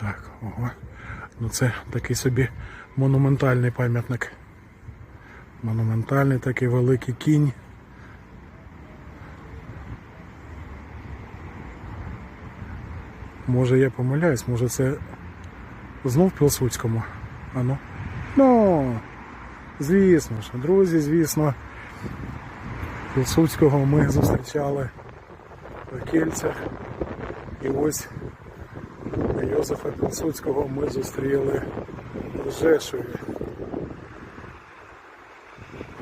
Так, ого. Ну це такий собі монументальний пам'ятник. Монументальний такий великий кінь. Може я помиляюсь, може це знов в Пілсудському. А ну. Звісно ж, друзі, звісно. Пілсудського ми зустрічали в Кільцях. І ось Йозефа Пілсудського ми зустріли в Жешові.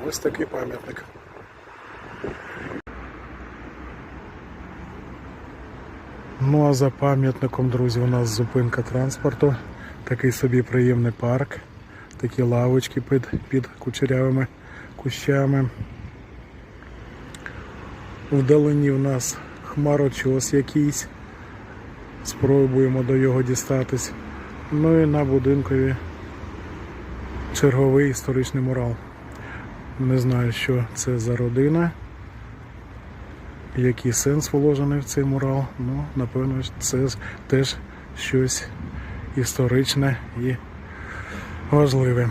Ось такий пам'ятник. Ну а за пам'ятником, друзі, у нас зупинка транспорту. Такий собі приємний парк. Такі лавочки під, під кучерявими кущами. Вдалині в нас хмарочос якийсь. Спробуємо до його дістатись. Ну і на будинкові черговий історичний мурал. Не знаю, що це за родина, який сенс вложений в цей мурал. Ну, напевно, це теж щось історичне і важливе.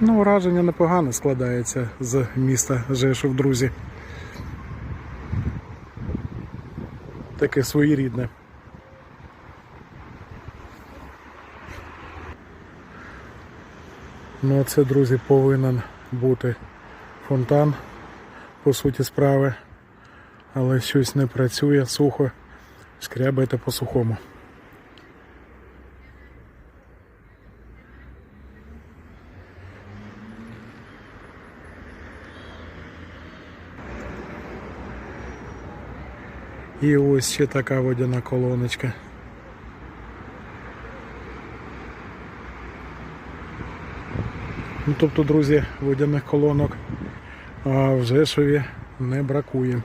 Ну, враження непогане складається з міста Жешов, друзі. Таке своєрідне. Ну, це, друзі, повинен бути фонтан, по суті справи. Але щось не працює, сухо, шкрябайте по сухому. І ось ще така водяна колоночка. Ну, тобто, друзі, водяних колонок в Жешові не бракує.